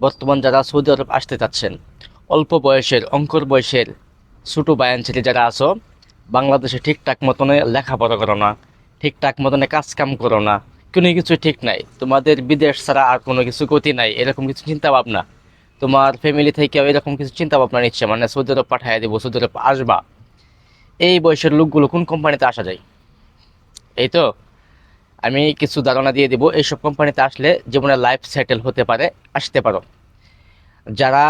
বর্তমান যারা সৌদি আরব আসতে চাচ্ছেন, অল্প বয়সের, অঙ্কর বয়সের ছোটো বায়ান ছেলে যারা আছো, বাংলাদেশে ঠিকঠাক মতনে লেখাপড়া করো না, ঠিকঠাক মতনে কাজ কাম করো না, কোনো কিছু ঠিক নাই। তোমাদের বিদেশ ছাড়া আর কোনো কিছু গতি নাই, এরকম কিছু চিন্তা ভাবনা তোমার ফ্যামিলি থেকে এরকম কিছু চিন্তা ভাবনা নিচ্ছে মানে সৌদি আরব পাঠাই দেবো, সৌদি আরব আসবা। এই বয়সের লোকগুলো কোন কোম্পানিতে আসা যায়? এই তো? আমি কিছু ধারণা দিয়ে দিব। এইসব কোম্পানিতে আসলে জীবনে লাইফ সেটেল হতে পারে, আসতে পারো। যারা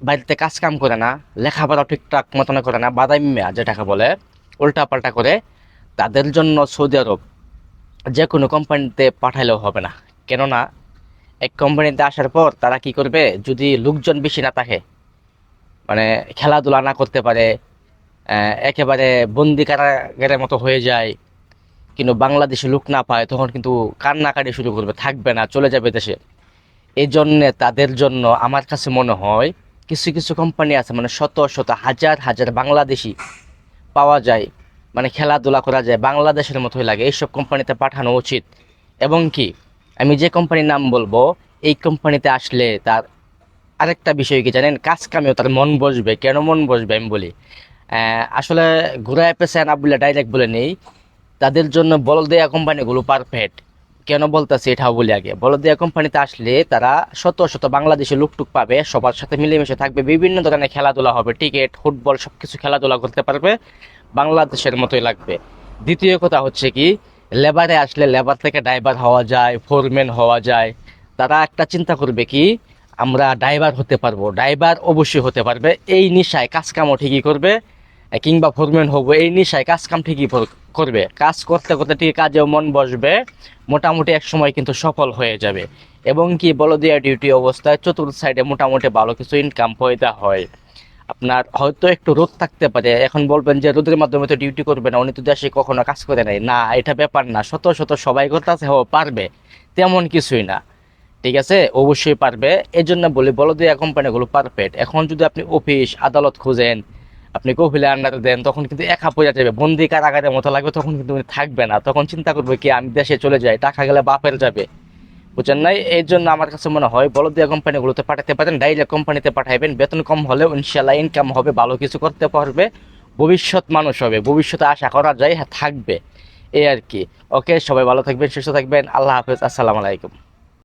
বাড়িতে কাজ কাম করে না লেখাপড়া ঠিকঠাক মতন করে না বাদামিয়া যেটাকে বলে উল্টা পাল্টা করে, তাদের জন্য সৌদি আরব যে কোনো কোম্পানিতে পাঠাইলেও হবে না। কেননা, এক কোম্পানিতে আসার পর তারা কি করবে? যদি লোকজন বেশি না থাকে মানে খেলাধুলা না করতে পারে একেবারে বন্দি কারাগারের মতো হয়ে যায় কিন্তু বাংলাদেশে লোক না পায়, তখন কিন্তু কান্নাকাটি শুরু করবে, থাকবে না, চলে যাবে দেশে। এই জন্যে তাদের জন্য আমার কাছে মনে হয় কিছু কিছু কোম্পানি আছে মানে শত শত, হাজার হাজার বাংলাদেশি পাওয়া যায় মানে খেলাধুলা করা যায়, বাংলাদেশের মতোই লাগে, এইসব কোম্পানিতে পাঠানো উচিত। এবং কি, আমি যে কোম্পানির নাম বলব, এই কোম্পানিতে আসলে তার আরেকটা বিষয় কি জানেন কাজ কামেও তার মন বসবে। কেন মন বসবে আমি বলি? আসলে ঘুরায় পেছে না বলে ডাইরেক্ট বলে নেই। তাদের জন্য বলদেয়া কোম্পানিগুলো পারফেক্ট কেন বলতেছি এটাও বলি আগে? বলদেয়া কোম্পানিতে আসলে তারা শত শত বাংলাদেশে লুকটুক পাবে, সবার সাথে মিলেমিশে থাকবে, বিভিন্ন ধরনের খেলাধুলা হবে ক্রিকেট ফুটবল সব কিছু খেলাধুলা করতে পারবে, বাংলাদেশের মতোই লাগবে। দ্বিতীয় কথা হচ্ছে কি, লেবারে আসলে লেবার থেকে ড্রাইভার হওয়া যায় ফোরম্যান হওয়া যায়। তারা একটা চিন্তা করবে কি, আমরা ড্রাইভার হতে পারব ড্রাইভার অবশ্যই হতে পারবে, এই নিশায় কাজ কামও ঠিকই করবে কিংবা ফোরম্যান হব, এই নিশায় কাজ কাম ঠিকই করবে। কাজ করতে করতে ঠিক কাজেও মন বসবে, মোটামুটি এক সময় কিন্তু সফল হয়ে যাবে। এবং কি বলদিয়া ডিউটি অবস্থায় চতুর্থ সাইডে মোটামুটি ভালো কিছু ইনকাম পয়দা হয়। আপনার হয়তো একটু রোদ থাকতে পারে। এখন বলবেন যে রোদের মাধ্যমে তো ডিউটি করবে না, উনি তো দেশে কখনো কাজ করে নাই। না, এটা ব্যাপার না। শত শত সবাই করতেছে ও পারবে। তেমন কিছুই না। ঠিক আছে? অবশ্যই পারবে। এই জন্য বলি, বলদিয়া কোম্পানিগুলো পারফেক্ট এখন যদি আপনি অফিস আদালত খুঁজেন আপনি কপিলে আন্ডাতে দেন, তখন কিন্তু একা পড়ে যাবে বন্দি কারাগারের মতো লাগবে, তখন কিন্তু উনি থাকবে না। তখন চিন্তা করবে কি, আমি দেশে চলে যাই, টাকা গেলে বাপের যাবে। বুঝছেন নাই? এই জন্য আমার কাছে মনে হয় বলদিয়া কোম্পানিগুলোতে পাঠাতে পারেন ডাইরেক্ট কোম্পানিতে পাঠাইবেন, বেতন কম হলেও ইনশাল্লাহ ইনকাম হবে, ভালো কিছু করতে পারবে, ভবিষ্যৎ মানুষ হবে, ভবিষ্যতে আশা করা যায় হ্যাঁ থাকবে। এই আর কি। ওকে সবাই ভালো থাকবেন, সুস্থ থাকবেন, আল্লাহ হাফেজ, আসসালামু আলাইকুম।